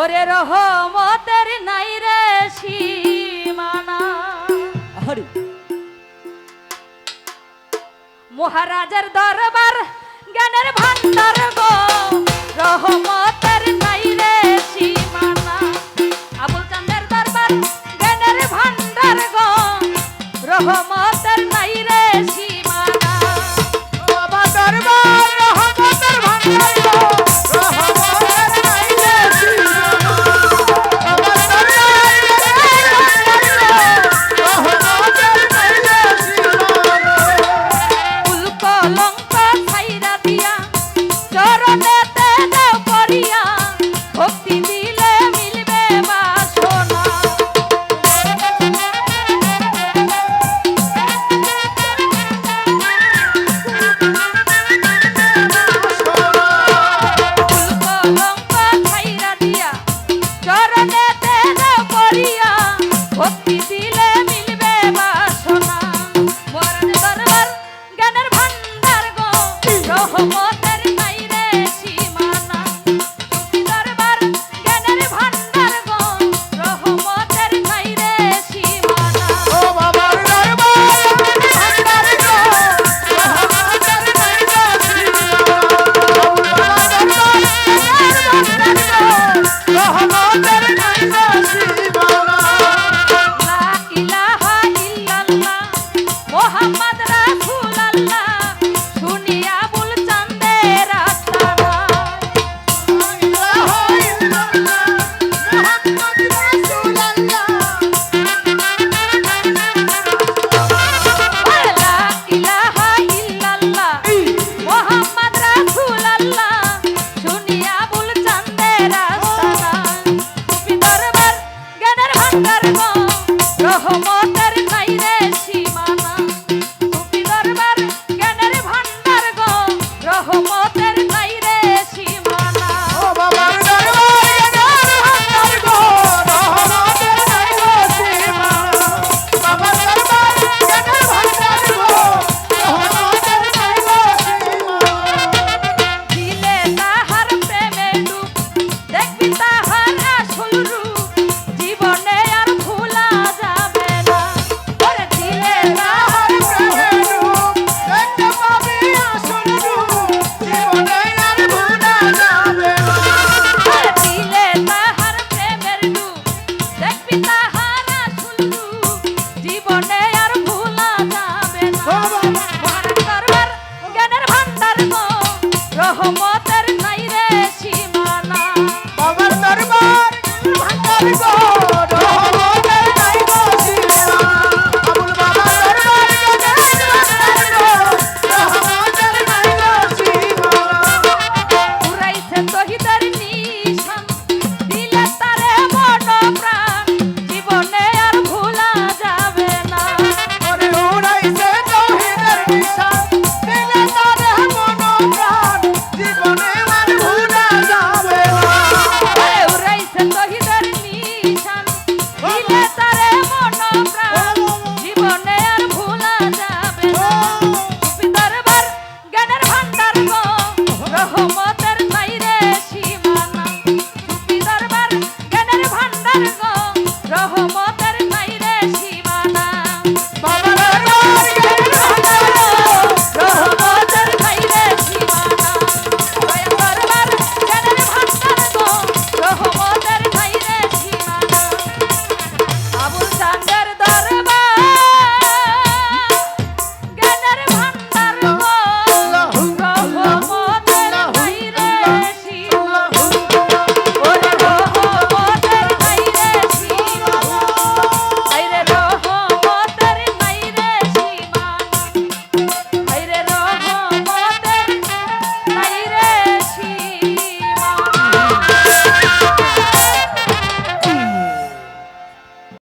ওরে রহমতের নাই রে সীমানা। হরি মহারাজের দরবার জ্ঞানের ভান্ডার গো। রহমতের নাই রে সীমানা। আবুল চাঁদের দরবার জ্ঞানের ভান্ডার গো। রহমতের নাই রে সীমানা। Bye.